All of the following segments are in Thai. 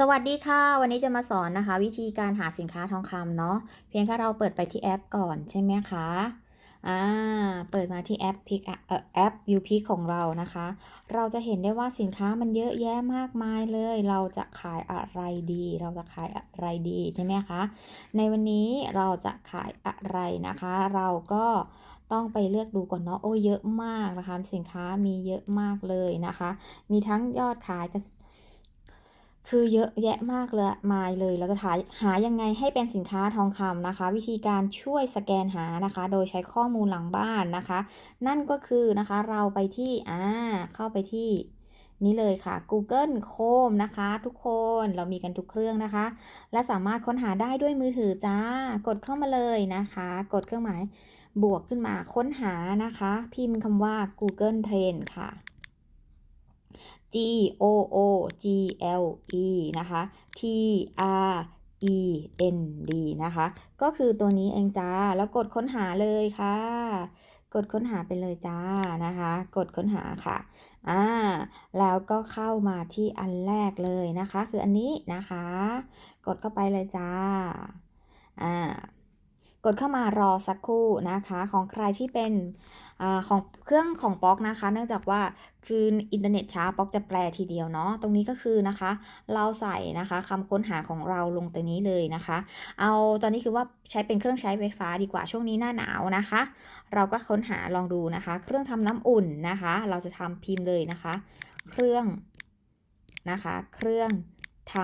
สวัสดีค่ะ วันนี้จะมาสอนนะคะ วิธีการหาสินค้าทองคำเนาะเพียงแค่เราเปิดไปที่แอปก่อนใช่ไหมคะอ่าเปิดมาที่แอปพิกเอ่อแอป u p ของเรานะคะ เราจะเห็นได้ว่าสินค้ามันเยอะแยะมากมายเลย เราจะขายอะไรดี เราจะขายอะไรดีใช่ไหมคะในวันนี้เราจะขายอะไรนะคะ เราก็ต้องไปเลือกดูก่อนเนาะโอ้เยอะมากนะคะ สินค้ามีเยอะมากเลยนะคะ มีทั้งยอดขายกับ คือเยอะแยะมากเลยมาเลย เราจะหาหายังไงให้เป็นสินค้าทองคำนะคะ วิธีการช่วยสแกนหานะคะ โดยใช้ข้อมูลหลังบ้านนะคะ นั่นก็คือนะคะเราไปที่อ่าเข้าไปที่นี่เลยค่ะ Google Chrome นะคะ ทุกคนเรามีกันทุกเครื่องนะคะ และสามารถค้นหาได้ด้วยมือถือจ้ากดเข้ามาเลยนะคะ กดเครื่องหมายบวกขึ้นมาค้นหานะคะ พิมพ์คำว่า Google Trend ค่ะ G O O G L E นะคะ T R E N D นะคะ ก็คือตัวนี้เองจ้า แล้วกดค้นหาเลยค่ะ กดค้นหาไปเลยจ้านะคะ กดค้นหาค่ะ อ่า แล้วก็เข้ามาที่อันแรกเลยนะคะ คืออันนี้นะคะ กดเข้าไปเลยจ้า อ่า กดเข้ามารอสักครู่นะคะ ของใครที่เป็นอของเครื่องของป๊อกนะคะ เนื่องจากว่าคืออินเทอร์เน็ตช้าป๊อกจะแปลทีเดียวเนาะตรงนี้ก็คือนะคะ เราใส่นะคะคำค้นหาของเราลงตรงนี้เลยนะคะ เอาตอนนี้คือว่าใช้เป็นเครื่องใช้ไฟฟ้าดีกว่าช่วงนี้หน้าหนาวนะคะ เราก็ค้นหาลองดูนะคะ เครื่องทำน้ำอุ่นนะคะ เราจะทำพิมพ์เลยนะคะ เครื่องนะคะ เครื่องท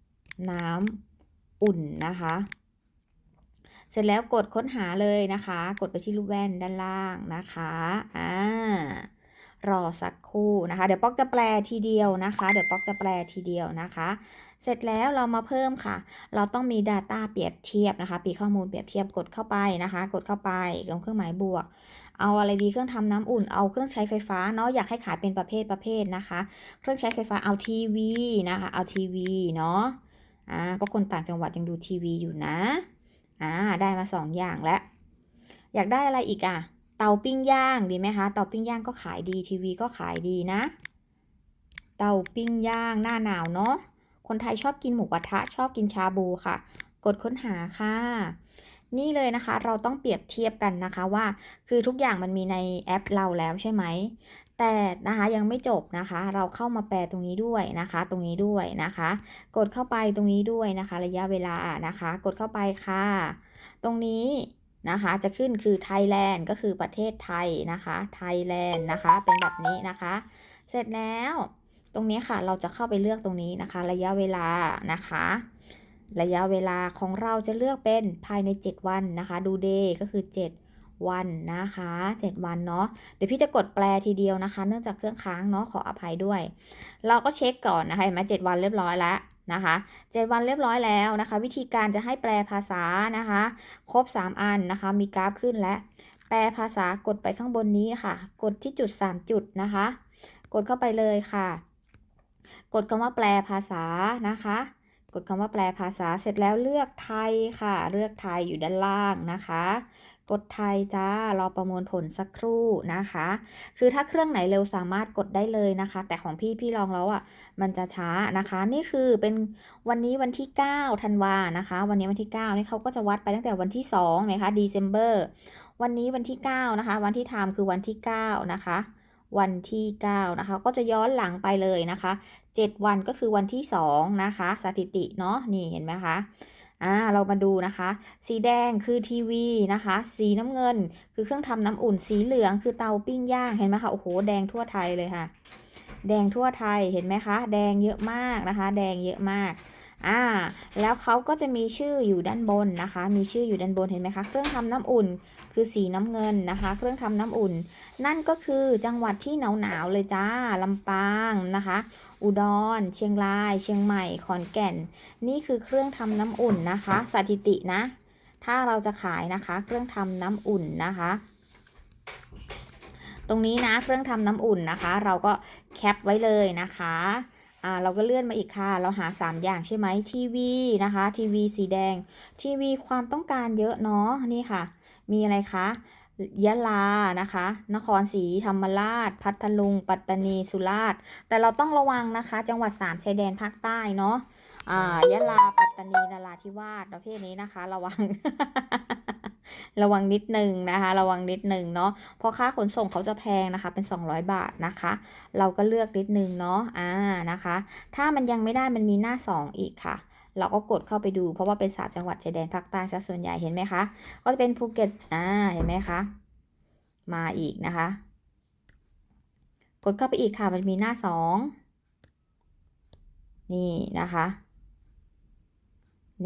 ำน้ำอุ่นนะคะ เสร็จแล้วกดค้นหาเลยนะคะ กดไปที่รูปแว่นด้านล่างนะคะอ่ารอสักครู่นะคะ เดี๋ยวป๊อกจะแปลทีเดียวนะคะ เดี๋ยวป๊อกจะแปลทีเดียวนะคะ เสร็จแล้วเรามาเพิ่มค่ะ เราต้องมี Data เปรียบเทียบนะคะ ปีข้อมูลเปรียบเทียบกดเข้าไปนะคะ กดเข้าไปกับเครื่องหมายบวก เอาอะไรดีเครื่องทำน้ำอุ่น เอาเครื่องใช้ไฟฟ้าเนาะอยากให้ขายเป็นประเภทประเภทนะคะ เครื่องใช้ไฟฟ้าเอาทีวีนะคะ เอาทีวีเนาะอ่าเพราะคนต่างจังหวัดยังดูทีวีอยู่นะ อ่าได้มาสองอย่างแล้วอยากได้อะไรอีกอะ เตาปิ้งย่างดีไหมคะ เตาปิ้งย่างก็ขายดีทีวีก็ขายดีนะ เตาปิ้งย่างหน้าหนาวเนาะ คนไทยชอบกินหมูกระทะชอบกินชาบูค่ะ กดค้นหาค่ะ นี่เลยนะคะเราต้องเปรียบเทียบกันนะคะว่า คือทุกอย่างมันมีในแอปเราแล้วใช่ไหม แต่นะคะยังไม่จบนะคะ เราเข้ามาแปลตรงนี้ด้วยนะคะ ตรงนี้ด้วยนะคะ กดเข้าไปตรงนี้ด้วยนะคะ ระยะเวลานะคะ กดเข้าไปค่ะ ตรงนี้นะคะจะขึ้นคือไทยแลนด์ก็คือประเทศไทยนะคะไทยแลนด์นะคะเป็นแบบนี้นะคะ เสร็จแล้วตรงนี้ค่ะเราจะเข้าไปเลือกตรงนี้นะคะ ระยะเวลานะคะ ระยะเวลาของเราจะเลือกเป็นภายใน 7 วันนะคะ ดูเดย์ก็คือ 7 วันนะคะ 7 วันเนาะเดี๋ยวพี่จะกดแปลทีเดียวนะคะ เนื่องจากเครื่องค้างเนาะขออภัยด้วย เราก็เช็คก่อนนะคะเห็นไหมเจ็ดวันเรียบร้อยแล้วนะคะเจ็ดวันเรียบร้อยแล้วนะคะ วิธีการจะให้แปลภาษานะคะ ครบ 3 อันนะคะ มีกราฟขึ้นและ แปลภาษากดไปข้างบนนี้ค่ะ กดที่จุด 3 จุดนะคะ กดเข้าไปเลยค่ะ กดคำว่าแปลภาษานะคะ กดคำว่าแปลภาษาเสร็จแล้วเลือกไทยค่ะ เลือกไทยอยู่ด้านล่างนะคะ กดไทยจ้ารอประมวลผลสักครู่นะคะ คือถ้าเครื่องไหนเร็วสามารถกดได้เลยนะคะ แต่ของพี่พี่ลองแล้วอะมันจะช้านะคะ นี่คือเป็นวันนี้วันที่9ธันวานะคะ วันนี้วันที่9นี่เขาก็จะวัดไปตั้งแต่วันที่2นะคะ December วันนี้วันที่9นะคะ วันที่ทำคือวันที่9นะคะวันที่ 9 นะคะ ก็จะย้อนหลังไปเลยนะคะ 7 วันก็คือวันที่ 2 นะคะ สถิติเนาะนี่เห็นไหมคะ อ่าเรามาดูนะคะ สีแดงคือทีวีนะคะ สีน้ำเงินคือเครื่องทำน้ำอุ่น สีเหลืองคือเตาปิ้งย่างเห็นไหมคะโอ้โหแดงทั่วไทยเลยค่ะ แดงทั่วไทยเห็นไหมคะ แดงเยอะมากนะคะ แดงเยอะมาก อ่า แล้วเขาก็จะมีชื่ออยู่ด้านบนนะคะ มีชื่ออยู่ด้านบนเห็นไหมคะ เครื่องทำน้ำอุ่นคือสีน้ำเงินนะคะ เครื่องทำน้ำอุ่น นั่นก็คือจังหวัดที่หนาวๆเลยจ้าลำปางนะคะ อุดร เชียงราย เชียงใหม่ ขอนแก่น นี่คือเครื่องทำน้ำอุ่นนะคะ สถิตินะ ถ้าเราจะขายนะคะ เครื่องทำน้ำอุ่นนะคะตรงนี้นะเครื่องทำน้ำอุ่นนะคะ เราก็แคปไว้เลยนะคะ อ่าเราก็เลื่อนมาอีกค่ะ เราหา 3 อย่างใช่ไหมทีวีนะคะทีวีสีแดงทีวีความต้องการเยอะเนาะนี่ค่ะ มีอะไรคะยะลานะคะ นครศรีธรรมราช พัทลุง ปัตตานีสุราษฎร์แต่เราต้องระวังนะคะ จังหวัด3ชายแดนภาคใต้เนาะอ่ายะลาปัตตานีนราธิวาสประเภทนี้นะคะ ระวัง ระวังนิดนึงนะคะ ระวังนิดนึงเนาะเพราะค่าขนส่งเขาจะแพงนะคะ เป็น 200 บาทนะคะ เราก็เลือกนิดนึงเนาะอ่านะคะ ถ้ามันยังไม่ได้มันมีหน้า 2 อีกค่ะเราก็กดเข้าไปดูเพราะว่าเป็นสามจังหวัดชายแดนภาคใต้ซะส่วนใหญ่เห็นไหมคะ ก็จะเป็นภูเก็ตอ่าเห็นไหมคะมาอีกนะคะ กดเข้าไปอีกค่ะมันมีหน้า2นี่นะคะ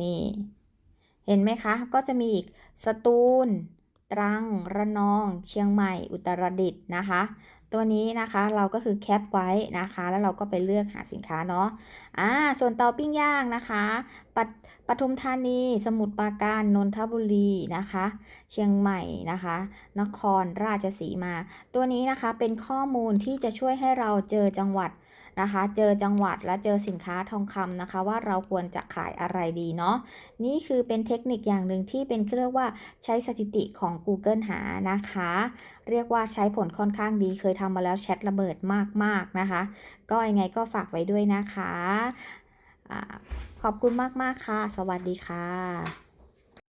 นี่ เห็นไหมคะ ก็จะมีอีกสตูล ตรัง ระนอง เชียงใหม่ อุตรดิตถ์นะคะ ตัวนี้นะคะเราก็คือแคปไว้นะคะ แล้วเราก็ไปเลือกหาสินค้าเนาะ อ่า ส่วนเตาปิ้งย่างนะคะปัตปทุมธานี สมุทรปราการ นนทบุรีนะคะ เชียงใหม่นะคะ นครราชสีมา ตัวนี้นะคะเป็นข้อมูลที่จะช่วยให้เราเจอจังหวัด นะคะ เจอจังหวัดและเจอสินค้าทองคำนะคะ ว่าเราควรจะขายอะไรดีเนาะนี่คือเป็นเทคนิคอย่างหนึ่งที่เป็นเรียกว่าใช้สถิติของ Google หานะคะ เรียกว่าใช้ผลค่อนข้างดีเคยทำมาแล้วแชทระเบิดมากๆนะคะ ก็ยังไงก็ฝากไว้ด้วยนะคะอาขอบคุณมาก ๆ ค่ะ สวัสดีค่ะ